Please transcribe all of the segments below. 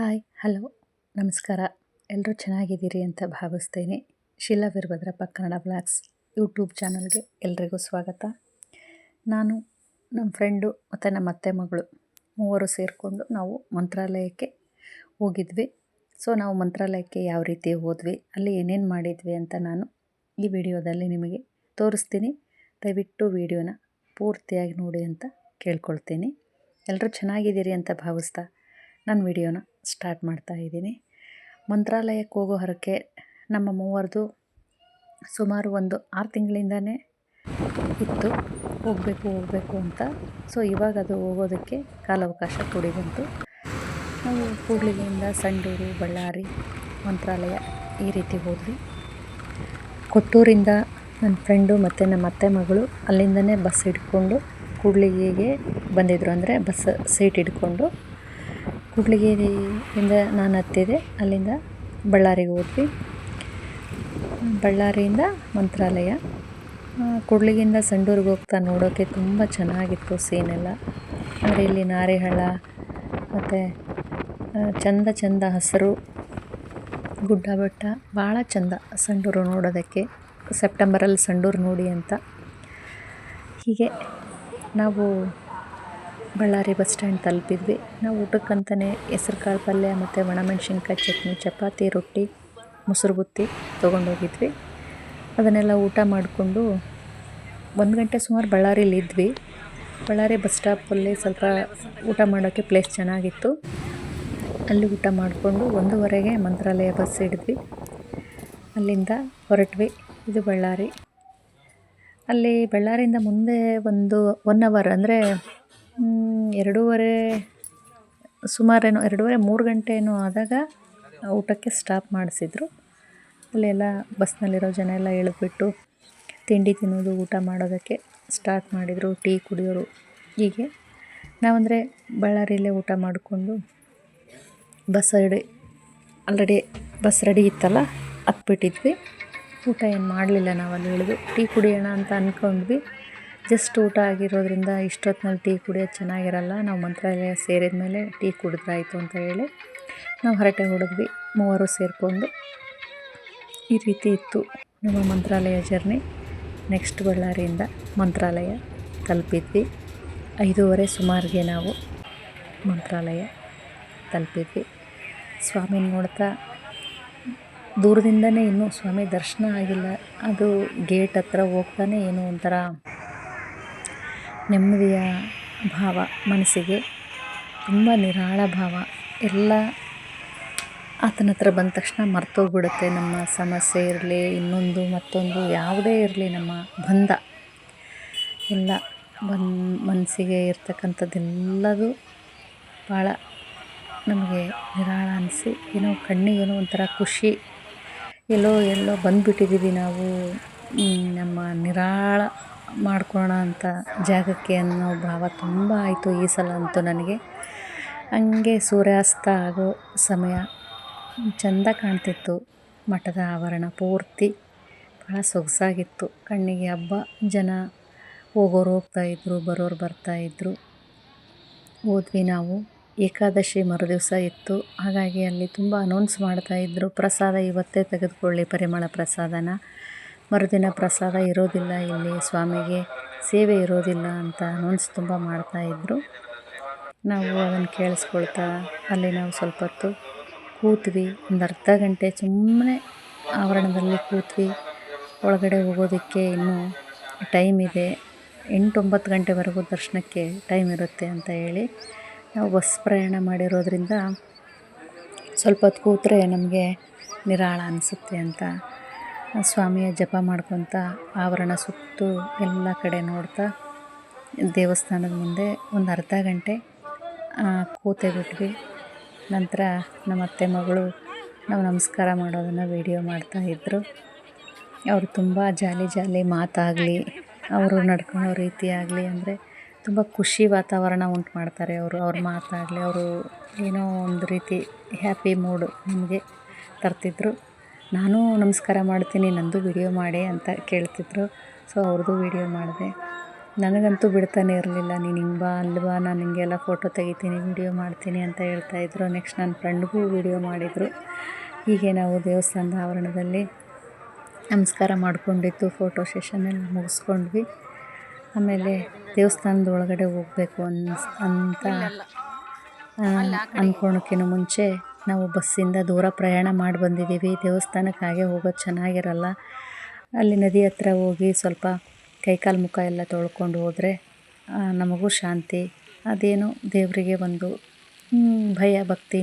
Hi, hello, ನಮಸ್ಕಾರ. ಎಲ್ಲರೂ ಚೆನ್ನಾಗಿದ್ದೀರಿ ಅಂತ ಭಾವಿಸ್ತೇನೆ. ಶೀಲಾ ವೀರಭದ್ರಪ್ಪ, ಕನ್ನಡ ಬ್ಲಾಗ್ಸ್ ಯೂಟ್ಯೂಬ್ ಚಾನಲ್ಗೆ ಎಲ್ರಿಗೂ ಸ್ವಾಗತ. ನಾನು ನಮ್ಮ ಫ್ರೆಂಡು ಮತ್ತು ನಮ್ಮ ಅತ್ತೆ ಮಗಳು ಮೂವರು ಸೇರಿಕೊಂಡು ನಾವು ಮಂತ್ರಾಲಯಕ್ಕೆ ಹೋಗಿದ್ವಿ. ಸೊ, ನಾವು ಮಂತ್ರಾಲಯಕ್ಕೆ ಯಾವ ರೀತಿ ಹೋದ್ವಿ, ಅಲ್ಲಿ ಏನೇನು ಮಾಡಿದ್ವಿ ಅಂತ ನಾನು ಈ ವಿಡಿಯೋದಲ್ಲಿ ನಿಮಗೆ ತೋರಿಸ್ತೀನಿ. ದಯವಿಟ್ಟು ವಿಡಿಯೋನ ಪೂರ್ತಿಯಾಗಿ ನೋಡಿ ಅಂತ ಕೇಳ್ಕೊಳ್ತೀನಿ. ಎಲ್ಲರೂ ಚೆನ್ನಾಗಿದ್ದೀರಿ ಅಂತ ಭಾವಿಸ್ತಾ ನನ್ನ ವಿಡಿಯೋನ ಸ್ಟಾರ್ಟ್ ಮಾಡ್ತಾ ಇದ್ದೀನಿ. ಮಂತ್ರಾಲಯಕ್ಕೆ ಹೋಗೋ ಹರಕೆ ನಮ್ಮ ಮೂವರದು ಸುಮಾರು ಒಂದು ಆರು ತಿಂಗಳಿಂದನೇ ಇತ್ತು. ಹೋಗಬೇಕು ಹೋಗಬೇಕು ಅಂತ. ಸೊ, ಇವಾಗ ಅದು ಹೋಗೋದಕ್ಕೆ ಕಾಲಾವಕಾಶ ಕೂಡಿ ಬಂತು. ನಾವು ಕೂಡ್ಲಿಗಿಂದ ಸಂಡೂರು, ಬಳ್ಳಾರಿ ಮಂತ್ರಾಲಯ ಈ ರೀತಿ ಹೋದ್ವಿ. ಕೊಟ್ಟೂರಿಂದ ನನ್ನ ಫ್ರೆಂಡು ಮತ್ತು ನಮ್ಮ ಅತ್ತೆ ಮಗಳು ಅಲ್ಲಿಂದನೇ ಬಸ್ ಹಿಡ್ಕೊಂಡು ಕೂಡಲಿಗೆಗೆ ಬಂದಿದ್ದರು ಅಂದರೆ ಬಸ್ ಸೀಟ್ ಹಿಡ್ಕೊಂಡು ಕೂಡ್ಲಿಗಿರಿಯಿಂದ ನಾನು ಹತ್ತಿದೆ. ಅಲ್ಲಿಂದ ಬಳ್ಳಾರಿಗೆ ಹೋದ್ವಿ. ಬಳ್ಳಾರಿಯಿಂದ ಮಂತ್ರಾಲಯ. ಕೂಡ್ಲಿಗಿಂದ ಸಂಡೂರಿಗೆ ಹೋಗ್ತಾ ನೋಡೋಕ್ಕೆ ತುಂಬ ಚೆನ್ನಾಗಿತ್ತು ಸೀನೆಲ್ಲ ಅಂದರೆ ಇಲ್ಲಿ ನಾರಿಹಳ್ಳ, ಮತ್ತು ಚಂದ ಚಂದ ಹಸಿರು ಗುಡ್ಡ ಬೆಟ್ಟ ಭಾಳ ಚಂದ ಸಂಡೂರು ನೋಡೋದಕ್ಕೆ. ಸೆಪ್ಟೆಂಬರಲ್ಲಿ ಸಂಡೂರು ನೋಡಿ ಅಂತ. ಹೀಗೆ ನಾವು ಬಳ್ಳಾರಿ ಬಸ್ ಸ್ಟ್ಯಾಂಡ್ ತಲುಪಿದ್ವಿ. ನಾವು ಊಟಕ್ಕಂತಲೇ ಹೆಸ್ರು ಕಾಳು ಪಲ್ಯ ಮತ್ತು ಒಣಮೆಣ್ಸಿನ್ಕಾಯಿ ಚಟ್ನಿ, ಚಪಾತಿ, ರೊಟ್ಟಿ, ಮೊಸರು ಬುತ್ತಿ ತೊಗೊಂಡೋಗಿದ್ವಿ. ಅದನ್ನೆಲ್ಲ ಊಟ ಮಾಡಿಕೊಂಡು ಒಂದು ಗಂಟೆ ಸುಮಾರು ಬಳ್ಳಾರಿಲಿ ಇದ್ವಿ. ಬಳ್ಳಾರಿ ಬಸ್ ಸ್ಟಾಪಲ್ಲಿ ಸ್ವಲ್ಪ ಊಟ ಮಾಡೋಕ್ಕೆ ಪ್ಲೇಸ್ ಚೆನ್ನಾಗಿತ್ತು. ಅಲ್ಲಿ ಊಟ ಮಾಡಿಕೊಂಡು ಒಂದೂವರೆಗೆ ಮಂತ್ರಾಲಯ ಬಸ್ ಹಿಡಿದ್ವಿ. ಅಲ್ಲಿಂದ ಹೊರಟ್ವಿ. ಇದು ಬಳ್ಳಾರಿ. ಅಲ್ಲಿ ಬಳ್ಳಾರಿಯಿಂದ ಮುಂದೆ ಒಂದು ಒನ್ ಅವರ್ ಅಂದರೆ ಎರಡೂವರೆ, ಸುಮಾರೇನೋ, ಎರಡೂವರೆ, ಮೂರು ಗಂಟೆ ಏನೋ ಆದಾಗ ಊಟಕ್ಕೆ ಸ್ಟಾಪ್ ಮಾಡಿಸಿದ್ರು. ಅಲ್ಲೆಲ್ಲ ಬಸ್ನಲ್ಲಿರೋ ಜನ ಎಲ್ಲ ಇಳಿದ್ಬಿಟ್ಟು ತಿಂಡಿ ತಿನ್ನೋದು, ಊಟ ಮಾಡೋದಕ್ಕೆ ಸ್ಟಾರ್ಟ್ ಮಾಡಿದರು. ಟೀ ಕುಡಿಯೋರು ಹೀಗೆ. ನಾವಂದರೆ ಬಳ್ಳಾರಿಯಲ್ಲೇ ಊಟ ಮಾಡಿಕೊಂಡು bus ready, already bus ready ಇತ್ತಲ್ಲ ಹತ್ಬಿಟ್ಟಿದ್ವಿ ಊಟ ಏನು ಮಾಡಲಿಲ್ಲ ನಾವು ಅಲ್ಲಿ ಇಳಿದು ಟೀ ಕುಡಿಯೋಣ ಅಂತ ಅಂದ್ಕೊಂಡ್ವಿ ಜಸ್ಟ್ ಊಟ ಆಗಿರೋದ್ರಿಂದ ಇಷ್ಟೊತ್ತಿನಲ್ಲಿ ಟೀ ಕುಡಿಯೋದು ಚೆನ್ನಾಗಿರಲ್ಲ. ನಾವು ಮಂತ್ರಾಲಯ ಸೇರಿದ ಮೇಲೆ ಟೀ ಕುಡಿದ್ರಾಯಿತು ಅಂತ ಹೇಳಿ ನಾವು ಹರಟೆ ಹೊಡೆದ್ವಿ. ಮೂವರು ಸೇರಿಕೊಂಡು ಈ ರೀತಿ ಇತ್ತು ನಮ್ಮ ಮಂತ್ರಾಲಯ ಜರ್ನಿ. ನೆಕ್ಸ್ಟ್ ಬಳ್ಳಾರಿಯಿಂದ ಮಂತ್ರಾಲಯ ತಲುಪಿದ್ವಿ. ಐದೂವರೆ ಸುಮಾರಿಗೆ ನಾವು ಮಂತ್ರಾಲಯ ತಲುಪಿದ್ವಿ. ಸ್ವಾಮಿ ನೋಡ್ತಾ ದೂರದಿಂದನೇ ಇನ್ನೂ ಸ್ವಾಮಿ ದರ್ಶನ ಆಗಿಲ್ಲ. ಅದು ಗೇಟ್ ಹತ್ರ ಹೋಗ್ತಾನೆ ಏನೋ ಒಂಥರ ನೆಮ್ಮದಿಯ ಭಾವ ಮನಸ್ಸಿಗೆ. ತುಂಬ ನಿರಾಳ ಭಾವ. ಎಲ್ಲ ಆತನ ಹತ್ರ ಬಂದ ತಕ್ಷಣ ಮರ್ತೋಗ್ಬಿಡುತ್ತೆ. ನಮ್ಮ ಸಮಸ್ಯೆ ಇರಲಿ, ಇನ್ನೊಂದು, ಮತ್ತೊಂದು, ಯಾವುದೇ ಇರಲಿ ನಮ್ಮ ಬಂಧ. ಎಲ್ಲ ಬನ್ ಮನಸ್ಸಿಗೆ ಇರ್ತಕ್ಕಂಥದ್ದೆಲ್ಲದೂ ಭಾಳ ನಮಗೆ ನಿರಾಳ ಅನಿಸಿ, ಏನೋ ಕಣ್ಣಿಗೇನೋ ಒಂಥರ ಖುಷಿ. ಎಲ್ಲೋ ಎಲ್ಲೋ ಬಂದುಬಿಟ್ಟಿದ್ದೀವಿ ನಾವು. ನಮ್ಮ ನಿರಾಳ ಮಾಡ್ಕೊಳ್ಳೋಣ ಅಂತ ಜಾಗಕ್ಕೆ ಅನ್ನೋ ಭಾವ ತುಂಬ ಆಯಿತು ಈ ಸಲ ಅಂತೂ ನನಗೆ. ಹಂಗೆ ಸೂರ್ಯಾಸ್ತ ಆಗೋ ಸಮಯ ಚೆಂದ ಕಾಣ್ತಿತ್ತು. ಮಠದ ಆವರಣ ಪೂರ್ತಿ ಭಾಳ ಸೊಗಸಾಗಿತ್ತು. ಕಣ್ಣಿಗೆ ಹಬ್ಬ, ಜನ ಹೋಗೋರು ಹೋಗ್ತಾಯಿದ್ರು ಬರೋರು ಬರ್ತಾಯಿದ್ರು ಹೋದ್ವಿ ನಾವು. ಏಕಾದಶಿ ಮರುದಿವಸ ಇತ್ತು. ಹಾಗಾಗಿ ಅಲ್ಲಿ ತುಂಬ ಅನೌನ್ಸ್ ಮಾಡ್ತಾಯಿದ್ರು ಪ್ರಸಾದ ಇವತ್ತೇ ತೆಗೆದುಕೊಳ್ಳಿ, ಪರಿಮಳ ಪ್ರಸಾದನ. ಮರುದಿನ ಪ್ರಸಾದ ಇರೋದಿಲ್ಲ, ಇಲ್ಲಿ ಸ್ವಾಮಿಗೆ ಸೇವೆ ಇರೋದಿಲ್ಲ ಅಂತ ಅನೌನ್ಸ್ ತುಂಬ ಮಾಡ್ತಾಯಿದ್ರು ನಾವು ಅದನ್ನು ಕೇಳಿಸ್ಕೊಳ್ತಾ ಅಲ್ಲಿ ನಾವು ಸ್ವಲ್ಪ ಹೊತ್ತು ಕೂತ್ವಿ. ಒಂದು ಅರ್ಧ ಗಂಟೆ ಸುಮ್ಮನೆ ಆವರಣದಲ್ಲಿ ಕೂತ್ವಿ. ಒಳಗಡೆ ಹೋಗೋದಕ್ಕೆ ಇನ್ನೂ ಟೈಮ್ ಇದೆ. ಎಂಟೊಂಬತ್ತು ಗಂಟೆವರೆಗೂ ದರ್ಶನಕ್ಕೆ ಟೈಮ್ ಇರುತ್ತೆ ಅಂತ ಹೇಳಿ ನಾವು ಬಸ್ ಪ್ರಯಾಣ ಮಾಡಿರೋದ್ರಿಂದ ಸ್ವಲ್ಪ ಹೊತ್ತು ಕೂತ್ರೆ ನಮಗೆ ನಿರಾಳ ಅನಿಸುತ್ತೆ ಅಂತ ಸ್ವಾಮಿಯ ಜಪ ಮಾಡ್ಕೊತ ಆವರಣ ಸುತ್ತು ಎಲ್ಲ ಕಡೆ ನೋಡ್ತಾ ದೇವಸ್ಥಾನದ ಮುಂದೆ ಒಂದು ಅರ್ಧ ಗಂಟೆ ಕೂತೆ ಬಿಟ್ವಿ. ನಂತರ ನಮ್ಮ ಅತ್ತೆ ಮಗಳು ನಾವು ನಮಸ್ಕಾರ ಮಾಡೋದನ್ನು ವೀಡಿಯೋ ಮಾಡ್ತಾಯಿದ್ರು ಅವರು ತುಂಬ ಜಾಲಿ ಜಾಲಿ ಮಾತಾಗಲಿ, ಅವರು ನಡ್ಕೊಳ್ಳೋ ರೀತಿ ಆಗಲಿ ಅಂದರೆ ತುಂಬ ಖುಷಿ ವಾತಾವರಣ ಉಂಟು ಮಾಡ್ತಾರೆ ಅವರು. ಅವ್ರ ಮಾತಾಗಲಿ, ಅವರು ಏನೋ ಒಂದು ರೀತಿ ಹ್ಯಾಪಿ ಮೂಡು ನಮಗೆ ತರ್ತಿದ್ರು. ನಾನು ನಮಸ್ಕಾರ ಮಾಡ್ತೀನಿ ನಂದು ವಿಡಿಯೋ ಮಾಡಿ ಅಂತ ಕೇಳ್ತಿದ್ರು. ಸೊ ಅವ್ರದ್ದು ವಿಡಿಯೋ ಮಾಡಿದೆ. ನನಗಂತೂ ಬಿಡ್ತಾನೆ ಇರಲಿಲ್ಲ ನೀನು ಹಿಂಗೆ ಬಾ ಅಲ್ಲಿ ಬಾ ನಾನು ಹಿಂಗೆಲ್ಲ ಫೋಟೋ ತೆಗಿತೀನಿ ವೀಡಿಯೋ ಮಾಡ್ತೀನಿ ಅಂತ ಹೇಳ್ತಾಯಿದ್ರು ನೆಕ್ಸ್ಟ್ ನನ್ನ ಫ್ರೆಂಡ್ಗೂ ವಿಡಿಯೋ ಮಾಡಿದರು. ಹೀಗೆ ನಾವು ದೇವಸ್ಥಾನದ ಆವರಣದಲ್ಲಿ ನಮಸ್ಕಾರ ಮಾಡಿಕೊಂಡಿದ್ದು ಫೋಟೋ ಸೆಷನ್ ಎಲ್ಲ ಮುಗಿಸ್ಕೊಂಡ್ವಿ. ಆಮೇಲೆ ದೇವಸ್ಥಾನದ ಒಳಗಡೆ ಹೋಗಬೇಕು ಅನ್ಸ್ ಅಂತ ಅಂದ್ಕೊಳೋಕ್ಕಿಂತ ಮುಂಚೆ ನಾವು ಬಸ್ಸಿಂದ ದೂರ ಪ್ರಯಾಣ ಮಾಡಿ ಬಂದಿದ್ದೀವಿ. ದೇವಸ್ಥಾನಕ್ಕೆ ಹಾಗೆ ಹೋಗೋದು ಚೆನ್ನಾಗಿರಲ್ಲ. ಅಲ್ಲಿ ನದಿ ಹತ್ರ ಹೋಗಿ ಸ್ವಲ್ಪ ಕೈಕಾಲು ಮುಖ ಎಲ್ಲ ತೊಳ್ಕೊಂಡು ಹೋದರೆ ನಮಗೂ ಶಾಂತಿ. ಅದೇನು ದೇವರಿಗೆ ಒಂದು ಭಯ, ಭಕ್ತಿ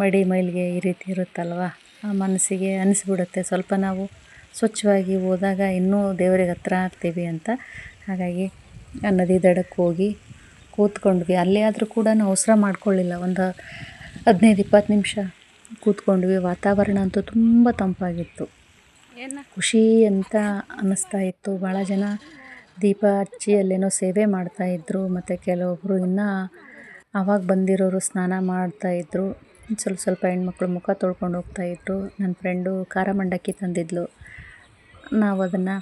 ಮಡಿ ಮೈಲಿಗೆ ಈ ರೀತಿ ಇರುತ್ತಲ್ವ? ಆ ಮನಸ್ಸಿಗೆ ಅನಿಸ್ಬಿಡುತ್ತೆ. ಸ್ವಲ್ಪ ನಾವು ಸ್ವಚ್ಛವಾಗಿ ಹೋದಾಗ ಇನ್ನೂ ದೇವರಿಗೆ ಹತ್ರ ಆಗ್ತೀವಿ ಅಂತ. ಹಾಗಾಗಿ ಆ ನದಿ ದಡಕ್ಕೆ ಹೋಗಿ ಕೂತ್ಕೊಂಡ್ವಿ. ಅಲ್ಲೇ ಆದರೂ ಕೂಡ ಅವಸರ ಮಾಡ್ಕೊಳ್ಳಿಲ್ಲ. ಒಂದು ಹದಿನೈದು ಇಪ್ಪತ್ತು ನಿಮಿಷ ಕೂತ್ಕೊಂಡ್ವಿ. ವಾತಾವರಣ ಅಂತೂ ತುಂಬ ತಂಪಾಗಿತ್ತು. ಖುಷಿ ಅಂತ ಅನ್ನಿಸ್ತಾ ಇತ್ತು. ಭಾಳ ಜನ ದೀಪ ಹಚ್ಚಿ ಅಲ್ಲೇನೋ ಸೇವೆ ಮಾಡ್ತಾಯಿದ್ರು ಮತ್ತು ಕೆಲವೊಬ್ಬರು ಇನ್ನೂ ಆವಾಗ ಬಂದಿರೋರು ಸ್ನಾನ ಮಾಡ್ತಾಯಿದ್ರು ಸ್ವಲ್ಪ ಸ್ವಲ್ಪ ಹೆಣ್ಮಕ್ಳು ಮುಖ ತೊಳ್ಕೊಂಡು ಹೋಗ್ತಾಯಿದ್ರು ನನ್ನ ಫ್ರೆಂಡು ಖಾರ ಮಂಡಕ್ಕಿ ತಂದಿದ್ಲು. ನಾವು ಅದನ್ನು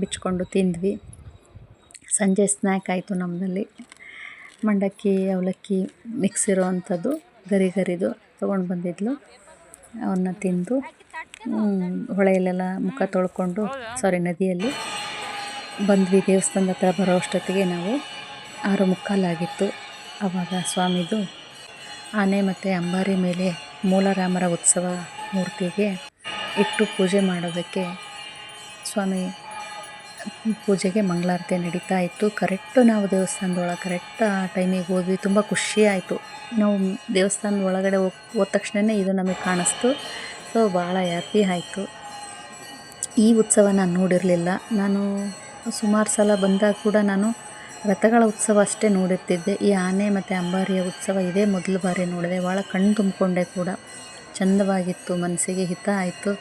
ಬಿಚ್ಕೊಂಡು ತಿಂದ್ವಿ. ಸಂಜೆ ಸ್ನ್ಯಾಕ್ ಆಯಿತು ನಮ್ಮದಲ್ಲಿ ಮಂಡಕ್ಕಿ ಅವಲಕ್ಕಿ ಮಿಕ್ಸ್ ಇರೋ ಅಂಥದ್ದು. ಗರಿ ಗರಿದು ತೊಗೊಂಡು ಬಂದಿದ್ಲು. ಅವನ್ನ ತಿಂದು ಹೊಳೆಯಲ್ಲೆಲ್ಲ ಮುಖ ತೊಳ್ಕೊಂಡು ಸಾರಿ ನದಿಯಲ್ಲಿ ಬಂದ್ವಿ. ದೇವಸ್ಥಾನದ ಹತ್ರ ಬರೋ ಅಷ್ಟೊತ್ತಿಗೆ ನಾವು ಆರು ಮುಕ್ಕಾಲಾಗಿತ್ತು ಆವಾಗ ಸ್ವಾಮಿದು. ಆನೆ ಮತ್ತು ಅಂಬಾರಿ ಮೇಲೆ ಮೂಲರಾಮರ ಉತ್ಸವ ಮೂರ್ತಿಗೆ ಇಟ್ಟು ಪೂಜೆ ಮಾಡೋದಕ್ಕೆ ಸ್ವಾಮಿ ಪೂಜೆಗೆ ಮಂಗಳಾರತಿ ನಡೀತಾ ಇತ್ತು. ಕರೆಕ್ಟು ನಾವು ದೇವಸ್ಥಾನದೊಳಗೆ ಕರೆಕ್ಟ್ ಆ ಟೈಮಿಗೆ ಹೋದ್ವಿ. ತುಂಬ ಖುಷಿ ಆಯಿತು. ನಾವು ದೇವಸ್ಥಾನದ ಒಳಗಡೆ ಹೋಗಿ, ಹೋದ ತಕ್ಷಣವೇ ಇದು ನಮಗೆ ಕಾಣಿಸ್ತು. ಸೊ ಭಾಳ ಹ್ಯಾಪಿ ಆಯಿತು. ಈ ಉತ್ಸವ ನಾನು ನೋಡಿರಲಿಲ್ಲ. ನಾನು ಸುಮಾರು ಸಲ ಬಂದಾಗ ಕೂಡ ನಾನು ರಥಗಳ ಉತ್ಸವ ಅಷ್ಟೇ ನೋಡಿರ್ತಿದ್ದೆ. ಈ ಆನೆ ಮತ್ತು ಅಂಬಾರಿಯ ಉತ್ಸವ ಇದೇ ಮೊದಲ ಬಾರಿ ನೋಡಿದೆ. ಭಾಳ ಕಣ್ಣು ತುಂಬಿಕೊಂಡೆ ಕೂಡ. ಚಂದವಾಗಿತ್ತು, ಮನಸ್ಸಿಗೆ ಹಿತ ಆಯಿತು.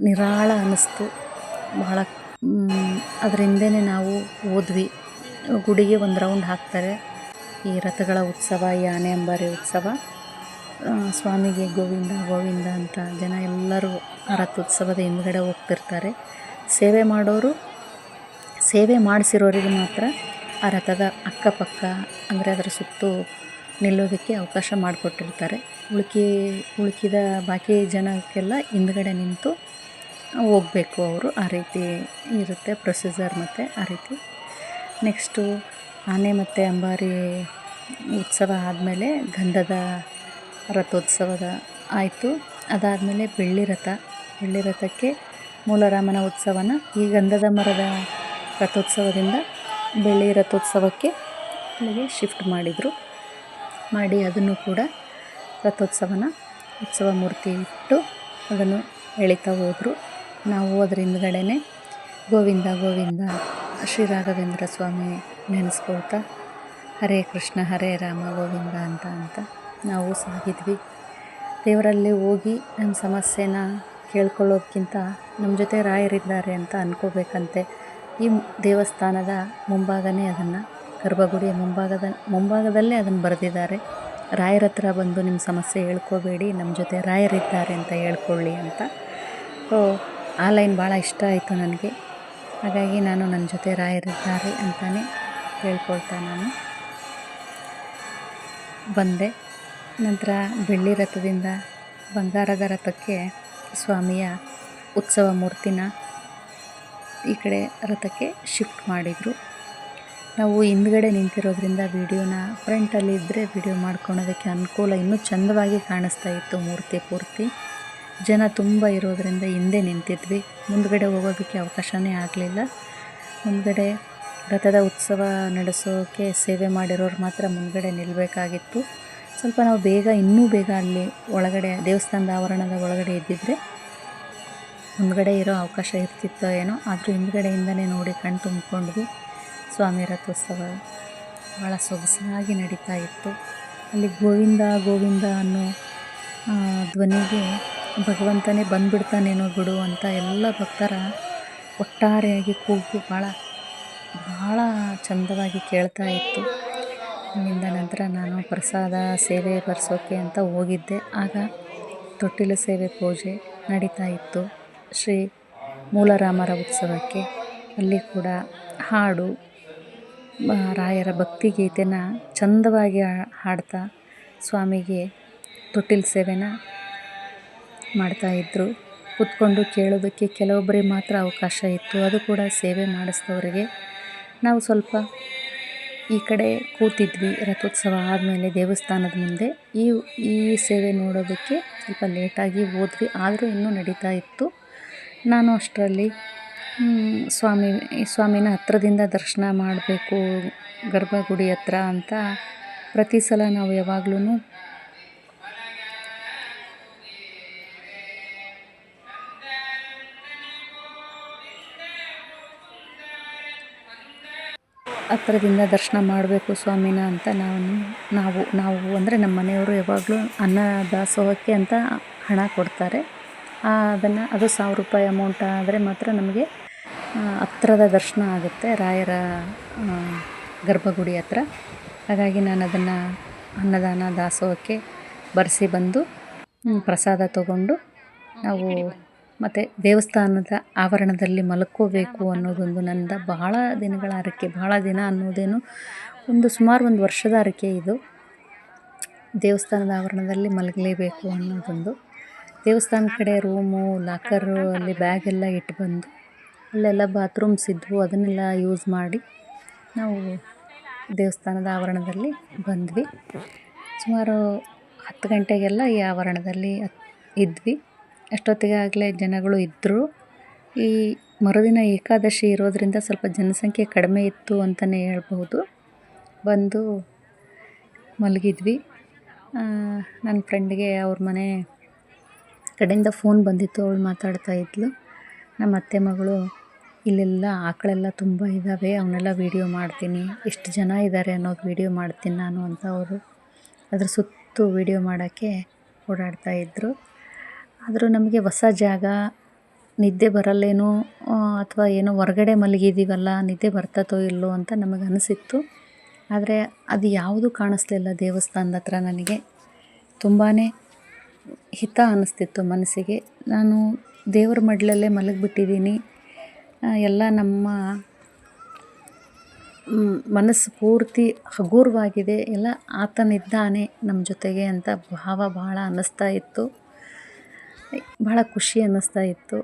ನಿರಾಳ ಅನ್ನಿಸ್ತು ಭಾಳ ಅದ್ರ ನಾವು ಹೋದ್ವಿ ಗುಡಿಗೆ ಒಂದು ರೌಂಡ್ ಹಾಕ್ತಾರೆ. ಈ ರಥಗಳ ಉತ್ಸವ, ಈ ಆನೆ ಅಂಬಾರಿ ಉತ್ಸವ. ಸ್ವಾಮಿಗೆ ಗೋವಿಂದ ಗೋವಿಂದ ಅಂತ ಜನ ಎಲ್ಲರೂ ಆ ರಥೋತ್ಸವದ ಹಿಂದ್ಗಡೆ ಹೋಗ್ತಿರ್ತಾರೆ. ಸೇವೆ ಮಾಡೋರು, ಸೇವೆ ಮಾಡಿಸಿರೋರಿಗೆ ಮಾತ್ರ ಆ ರಥದ ಅಕ್ಕಪಕ್ಕ, ಅಂದರೆ ಅದರ ಸುತ್ತು ನಿಲ್ಲೋದಕ್ಕೆ ಅವಕಾಶ ಮಾಡಿಕೊಟ್ಟಿರ್ತಾರೆ. ಉಳುಕಿ, ಉಳುಕಿದ ಬಾಕಿ ಜನಕ್ಕೆಲ್ಲ ಹಿಂದ್ಗಡೆ ನಿಂತು ಹೋಗ್ಬೇಕು ಅವರು, ಆ ರೀತಿ ಇರುತ್ತೆ ಪ್ರೊಸೀಜರ್ ಮತ್ತು, ಆ ರೀತಿ. ನೆಕ್ಸ್ಟು ಆನೆ ಮತ್ತು ಅಂಬಾರಿ ಉತ್ಸವ ಆದಮೇಲೆ ಗಂಧದ ರಥೋತ್ಸವದ ಆಯಿತು. ಅದಾದಮೇಲೆ ಬೆಳ್ಳಿ ರಥ. ಬೆಳ್ಳಿ ರಥಕ್ಕೆ ಮೂಲರಾಮನ ಉತ್ಸವನ ಈ ಗಂಧದ ಮರದ ರಥೋತ್ಸವದಿಂದ ಬೆಳ್ಳಿ ರಥೋತ್ಸವಕ್ಕೆ ಅಲ್ಲಿಗೆ ಶಿಫ್ಟ್ ಮಾಡಿದರು. ಮಾಡಿ ಅದನ್ನು ಕೂಡ ರಥೋತ್ಸವನ ಉತ್ಸವ ಮೂರ್ತಿ ಇಟ್ಟು ಅದನ್ನು ಎಳಿತಾ ಹೋದರು. ನಾವು ಅದ್ರ ಹಿಂದ್ಗಡೆನೆ ಗೋವಿಂದ ಗೋವಿಂದ ಶ್ರೀ ರಾಘವೇಂದ್ರ ಸ್ವಾಮಿ ನೆನೆಸ್ಕೊಳ್ತಾ ಹರೇ ಕೃಷ್ಣ, ಹರೇ ರಾಮ, ಗೋವಿಂದ ಅಂತ ಅಂತ ನಾವು ಸಾಗಿದ್ವಿ. ದೇವರಲ್ಲಿ ಹೋಗಿ ನಮ್ಮ ಸಮಸ್ಯೆನ ಕೇಳ್ಕೊಳ್ಳೋದಕ್ಕಿಂತ ನಮ್ಮ ಜೊತೆ ರಾಯರಿದ್ದಾರೆ ಅಂತ ಅಂದ್ಕೋಬೇಕಂತೆ ಈ ದೇವಸ್ಥಾನದ ಮುಂಭಾಗನೇ ಅದನ್ನು, ಗರ್ಭಗುಡಿಯ ಮುಂಭಾಗದ, ಮುಂಭಾಗದಲ್ಲೇ ಅದನ್ನು ಬರೆದಿದ್ದಾರೆ. ರಾಯರ ಹತ್ರ ಬಂದು ನಿಮ್ಮ ಸಮಸ್ಯೆ ಹೇಳ್ಕೋಬೇಡಿ, ನಮ್ಮ ಜೊತೆ ರಾಯರಿದ್ದಾರೆ ಅಂತ ಹೇಳ್ಕೊಳ್ಳಿ ಅಂತ. ಆ ಲೈನ್ ಭಾಳ ಇಷ್ಟ ಆಯಿತು ನನಗೆ. ಹಾಗಾಗಿ ನಾನು ನನ್ನ ಜೊತೆ ರಾಯರಿದ್ದಾರೆ ಅಂತಲೇ ಹೇಳ್ಕೊಳ್ತಾ ನಾನು. ಬಂದೆ. ನಂತರ ಬೆಳ್ಳಿ ರಥದಿಂದ ಬಂಗಾರದ ರಥಕ್ಕೆ ಸ್ವಾಮಿಯ ಉತ್ಸವ ಮೂರ್ತಿನ ಈ ಕಡೆ ರಥಕ್ಕೆ ಶಿಫ್ಟ್ ಮಾಡಿದರು. ನಾವು ಹಿಂದ್ಗಡೆ ನಿಂತಿರೋದ್ರಿಂದ ವೀಡಿಯೋನ ಫ್ರಂಟಲ್ಲಿ ಇದ್ದರೆ ವಿಡಿಯೋ ಮಾಡ್ಕೊಳೋದಕ್ಕೆ ಅನುಕೂಲ ಇನ್ನೂ ಚಂದವಾಗಿ ಕಾಣಿಸ್ತಾ ಇತ್ತು ಮೂರ್ತಿ ಪೂರ್ತಿ. ಜನ ತುಂಬ ಇರೋದರಿಂದ ಹಿಂದೆ ನಿಂತಿದ್ವಿ. ಮುಂದುಗಡೆ ಹೋಗೋದಕ್ಕೆ ಅವಕಾಶವೇ ಆಗಲಿಲ್ಲ. ಮುಂದುಗಡೆ ರಥದ ಉತ್ಸವ ನಡೆಸೋಕ್ಕೆ ಸೇವೆ ಮಾಡಿರೋರು ಮಾತ್ರ ಮುಂದುಗಡೆ ನಿಲ್ಲಬೇಕಾಗಿತ್ತು ಸ್ವಲ್ಪ ನಾವು ಬೇಗ, ಇನ್ನೂ ಬೇಗ ಅಲ್ಲಿ ಒಳಗಡೆ, ದೇವಸ್ಥಾನದ ಆವರಣದ ಒಳಗಡೆ ಇದ್ದಿದ್ದರೆ ಮುಂದ್ಗಡೆ ಇರೋ ಅವಕಾಶ ಇರ್ತಿತ್ತೋ ಏನೋ, ಆದರೂ ಹಿಂದ್ಗಡೆಯಿಂದನೇ ನೋಡಿ ಕಣ್ಣು ತುಂಬಿಕೊಂಡ್ವಿ. ಸ್ವಾಮಿ ರಥೋತ್ಸವ ಭಾಳ ಸೊಗಸಾಗಿ ನಡೀತಾ ಇತ್ತು. ಅಲ್ಲಿ ಗೋವಿಂದ ಗೋವಿಂದ ಅನ್ನೋ ಧ್ವನಿಗೆ ಭಗವಂತನೇ ಬಂದುಬಿಡ್ತಾನೇನೋ ಬಿಡು ಅಂತ ಎಲ್ಲ ಭಕ್ತರ ಒಟ್ಟಾರೆಯಾಗಿ ಕೂಗು ಭಾಳ ಭಾಳ ಚಂದವಾಗಿ ಕೇಳ್ತಾ ಇತ್ತು. ಅಲ್ಲಿಂದ ನಂತರ ನಾನು ಪ್ರಸಾದ ಸೇವೆ ಬರ್ಸೋಕೆ ಅಂತ ಹೋಗಿದ್ದೆ. ಆಗ ತೊಟ್ಟಿಲು ಸೇವೆ ಪೂಜೆ ನಡೀತಾ ಇತ್ತು. ಶ್ರೀ ಮೂಲರಾಮರ ಉತ್ಸವಕ್ಕೆ ಅಲ್ಲಿ ಕೂಡ ಹಾಡು ರಾಯರ ಭಕ್ತಿಗೀತೆನ ಚಂದವಾಗಿ ಹಾಡ್ತಾ ಸ್ವಾಮಿಗೆ ತೊಟ್ಟಿಲು ಸೇವೆನ ಮಾಡ್ತಾಯಿದ್ರು ಕೂತ್ಕೊಂಡು ಕೇಳೋದಕ್ಕೆ ಕೆಲವೊಬ್ಬರಿಗೆ ಮಾತ್ರ ಅವಕಾಶ ಇತ್ತು. ಅದು ಕೂಡ ಸೇವೆ ಮಾಡಿಸಿದವರಿಗೆ ನಾವು ಸ್ವಲ್ಪ ಈ ಕಡೆ ಕೂತಿದ್ವಿ. ರಥೋತ್ಸವ ಆದಮೇಲೆ ದೇವಸ್ಥಾನದ ಮುಂದೆ. ಈ ಈ ಸೇವೆ ನೋಡೋದಕ್ಕೆ ಸ್ವಲ್ಪ ಲೇಟಾಗಿ ಹೋದ್ವಿ. ಆದರೂ ಇನ್ನೂ ನಡೀತಾ ಇತ್ತು. ನಾನು ಅಷ್ಟರಲ್ಲಿ ಸ್ವಾಮಿ, ಸ್ವಾಮಿನ ಹತ್ರದಿಂದ ದರ್ಶನ ಮಾಡಬೇಕು, ಗರ್ಭಗುಡಿ ಹತ್ರ ಅಂತ ಪ್ರತಿ ಸಲ ನಾವು ಯಾವಾಗ್ಲೂ ಹತ್ರದಿಂದ ದರ್ಶನ ಮಾಡಬೇಕು ಸ್ವಾಮಿನ ಅಂತ ನಾವು ನಾವು ನಾವು ಅಂದರೆ ನಮ್ಮ ಮನೆಯವರು ಯಾವಾಗಲೂ ಅನ್ನ ದಾಸೋಹಕ್ಕೆ ಅಂತ ಹಣ ಕೊಡ್ತಾರೆ. ಅದನ್ನು, ಅದು ಸಾವಿರ ರೂಪಾಯಿ ಅಮೌಂಟ್ ಆದರೆ ಮಾತ್ರ ನಮಗೆ ಹತ್ರದ ದರ್ಶನ ಆಗುತ್ತೆ ರಾಯರ ಗರ್ಭಗುಡಿ ಹತ್ರ. ಹಾಗಾಗಿ ನಾನು ಅದನ್ನು ಅನ್ನದಾನ ದಾಸೋಹಕ್ಕೆ ಬರೆಸಿ ಬಂದು ಪ್ರಸಾದ ತಗೊಂಡು ನಾವು ಮತ್ತು ದೇವಸ್ಥಾನದ ಆವರಣದಲ್ಲಿ ಮಲ್ಕೋಬೇಕು ಅನ್ನೋದೊಂದು ನನ್ನ ಬಹಳ ದಿನಗಳ ಹರಕೆ, ಬಹಳ ದಿನ ಅನ್ನೋದೇನು ಒಂದು ಸುಮಾರು ಒಂದು ವರ್ಷದ ಹರಕೆ ಇದು. ದೇವಸ್ಥಾನದ ಆವರಣದಲ್ಲಿ ಮಲಗಲೇಬೇಕು ಅನ್ನೋದೊಂದು. ದೇವಸ್ಥಾನದ ಕಡೆ ರೂಮು, ಲಾಕರು, ಅಲ್ಲಿ ಬ್ಯಾಗೆಲ್ಲ ಇಟ್ಟು ಬಂದು ಅಲ್ಲೆಲ್ಲ ಬಾತ್ರೂಮ್ಸ್ ಇದ್ವು, ಅದನ್ನೆಲ್ಲ ಯೂಸ್ ಮಾಡಿ ನಾವು ದೇವಸ್ಥಾನದ ಆವರಣದಲ್ಲಿ ಬಂದ್ವಿ. ಸುಮಾರು ಹತ್ತು ಗಂಟೆಗೆಲ್ಲ ಈ ಆವರಣದಲ್ಲಿ ಇದ್ವಿ. ಅಷ್ಟೊತ್ತಿಗೆ ಆಗಲೇ ಜನಗಳು ಇದ್ದರು. ಈ ಮರುದಿನ ಏಕಾದಶಿ ಇರೋದರಿಂದ ಸ್ವಲ್ಪ ಜನಸಂಖ್ಯೆ ಕಡಿಮೆ ಇತ್ತು ಅಂತಲೇ ಹೇಳ್ಬೋದು ಬಂದು ಮಲಗಿದ್ವಿ. ನನ್ನ ಫ್ರೆಂಡ್ಗೆ ಅವ್ರ ಮನೆ ಕಡೆಯಿಂದ ಫೋನ್ ಬಂದಿತ್ತು. ಅವಳು ಮಾತಾಡ್ತಾ ಇದ್ಲು. ನಮ್ಮ ಅತ್ತೆ ಮಗಳು, ಇಲ್ಲೆಲ್ಲ ಆಕಳೆಲ್ಲ ತುಂಬ ಇದ್ದಾವೆ. ಅವನ್ನೆಲ್ಲ ವೀಡಿಯೋ ಮಾಡ್ತೀನಿ. ಎಷ್ಟು ಜನ ಇದ್ದಾರೆ ಅನ್ನೋದು ವೀಡಿಯೋ ಮಾಡ್ತೀನಿ ನಾನು ಅಂತ ಅವರು ಅದ್ರ ಸುತ್ತು ವೀಡಿಯೋ ಮಾಡೋಕ್ಕೆ ಓಡಾಡ್ತಾಯಿದ್ರು ಆದರೂ ನಮಗೆ ಹೊಸ ಜಾಗ, ನಿದ್ದೆ ಬರಲ್ಲೇನೋ ಅಥವಾ ಏನೋ ಹೊರ್ಗಡೆ ಮಲಗಿದ್ದೀವಲ್ಲ, ನಿದ್ದೆ ಬರ್ತದೋ ಇಲ್ಲೋ ಅಂತ ನಮಗೆ ಅನಿಸಿತ್ತು. ಆದರೆ ಅದು ಯಾವುದೂ ಕಾಣಿಸ್ಲಿಲ್ಲ ದೇವಸ್ಥಾನದ ಹತ್ರ ನನಗೆ. ತುಂಬಾ ಹಿತ ಅನ್ನಿಸ್ತಿತ್ತು ಮನಸ್ಸಿಗೆ. ನಾನು ದೇವರ ಮಡ್ಲಲ್ಲೇ ಮಲಗಿಬಿಟ್ಟಿದ್ದೀನಿ. ಎಲ್ಲ ನಮ್ಮ ಮನಸ್ಸು ಪೂರ್ತಿ ಹಗುರವಾಗಿದೆ. ಎಲ್ಲ ಆತನಿದ್ದಾನೆ ನಮ್ಮ ಜೊತೆಗೆ ಅಂತ ಭಾವ ಭಾಳ ಅನ್ನಿಸ್ತಾ ಇತ್ತು. ಭಾಳ ಖುಷಿ ಅನ್ನಿಸ್ತಾ ಇತ್ತು.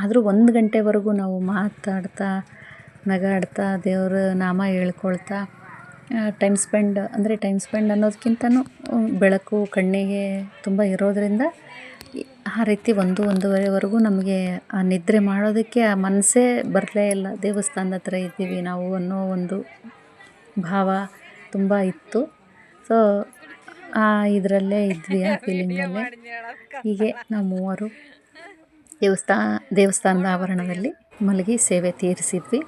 ಆದರೂ ಒಂದು ಗಂಟೆವರೆಗೂ ನಾವು ಮಾತಾಡ್ತಾ, ನಗಾಡ್ತಾ, ದೇವರ ನಾಮ ಹೇಳ್ಕೊಳ್ತಾ ಟೈಮ್ ಸ್ಪೆಂಡ್ ಅಂದರೆ ಟೈಮ್ ಸ್ಪೆಂಡ್ ಅನ್ನೋದಕ್ಕಿಂತನೂ ಬೆಳಕು, ಕಣ್ಣಿಗೆ ತುಂಬ ಇರೋದರಿಂದ ಆ ರೀತಿ ಒಂದು, ಒಂದೂವರೆವರೆಗೂ ನಮಗೆ ಆ ನಿದ್ರೆ ಮಾಡೋದಕ್ಕೆ ಆ ಮನಸ್ಸೇ ಬರಲೇ ಇಲ್ಲ. ದೇವಸ್ಥಾನದ ಹತ್ರ ಇದ್ದೀವಿ ನಾವು ಅನ್ನೋ ಒಂದು ಭಾವ ತುಂಬ ಇತ್ತು. ಸೊ ಆ ಇದರಲ್ಲೇ ಇದ್ವಿ ಆ ಫೀಲಿಂಗಲ್ಲೇ ಹೀಗೆ ನಾವು ಮೂವರು ದೇವಸ್ಥಾನ ದೇವಸ್ಥಾನದ ಆವರಣದಲ್ಲಿ ಮಲಗಿ ಸೇವೆ ತೀರಿಸಿದ್ವಿ.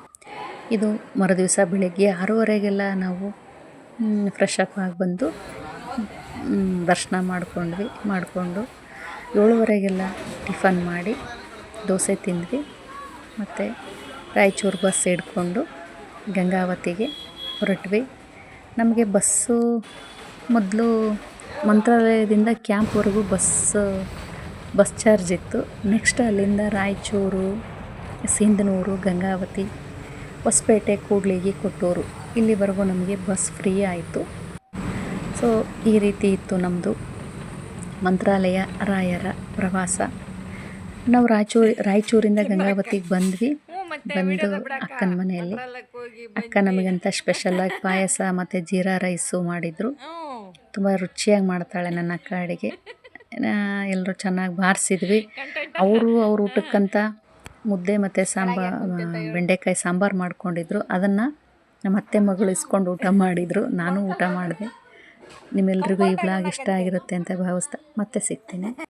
ಇದು ಮರುದಿವಸ ಬೆಳಗ್ಗೆ ಆರೂವರೆಗೆಲ್ಲ ನಾವು ಫ್ರೆಶ್ ಅಪ್ ಆಗಿ ಬಂದು ದರ್ಶನ ಮಾಡಿಕೊಂಡ್ವಿ ಮಾಡಿಕೊಂಡು ಏಳುವರೆಗೆಲ್ಲ ಟಿಫನ್ ಮಾಡಿ ದೋಸೆ ತಿಂದ್ವಿ. ಮತ್ತು ರಾಯಚೂರು ಬಸ್ ಹಿಡ್ಕೊಂಡು ಗಂಗಾವತಿಗೆ ಹೊರಟ್ವಿ. ನಮಗೆ ಬಸ್ಸು ಮೊದಲು ಮಂತ್ರಾಲಯದಿಂದ ಕ್ಯಾಂಪ್ವರೆಗೂ ಬಸ್ ಬಸ್ ಚಾರ್ಜ್ ಇತ್ತು. ನೆಕ್ಸ್ಟ್ ಅಲ್ಲಿಂದ ರಾಯಚೂರು ಸಿಂಧನೂರು ಗಂಗಾವತಿ ಹೊಸಪೇಟೆ ಕೂಡ್ಲಿಗಿ ಕೊಟ್ಟೂರು ಇಲ್ಲಿವರೆಗೂ ನಮಗೆ ಬಸ್ ಫ್ರೀ ಆಯಿತು. ಸೊ ಈ ರೀತಿ ಇತ್ತು ನಮ್ಮದು ಮಂತ್ರಾಲಯ ರಾಯರ ಪ್ರವಾಸ. ನಾವು ರಾಯಚೂರು ರಾಯಚೂರಿಂದ ಗಂಗಾವತಿಗೆ ಬಂದ್ವಿ. ಬಂದು ಅಕ್ಕನ ಮನೆಯಲ್ಲಿ. ಅಕ್ಕ ನಮಗಂತ ಸ್ಪೆಷಲಾಗಿ ಪಾಯಸ ಮತ್ತು ಜೀರಾ ರೈಸು ಮಾಡಿದರು. ತುಂಬ ರುಚಿಯಾಗಿ ಮಾಡ್ತಾಳೆ ನನ್ನ ಅಕ್ಕ ಅಡುಗೆ ಎಲ್ಲರೂ ಚೆನ್ನಾಗಿ ಬಾರಿಸಿದ್ವಿ. ಅವರು ಅವ್ರ ಊಟಕ್ಕಂತ ಮುದ್ದೆ ಮತ್ತು ಸಾಂಬಾ ಬೆಂಡೆಕಾಯಿ ಸಾಂಬಾರು ಮಾಡ್ಕೊಂಡಿದ್ರು. ಅದನ್ನು ನಮ್ಮ ಅತ್ತೆ ಮಗಳು ಇಸ್ಕೊಂಡು ಊಟ ಮಾಡಿದರು. ನಾನು ಊಟ ಮಾಡಿದೆ. ನಿಮ್ಮೆಲ್ರಿಗೂ ಈ ಬ್ಲಾಗ್ ಇಷ್ಟ ಆಗಿರುತ್ತೆ ಅಂತ ಭಾವಿಸ್ತಾ ಮತ್ತೆ ಸಿಗ್ತೀನಿ.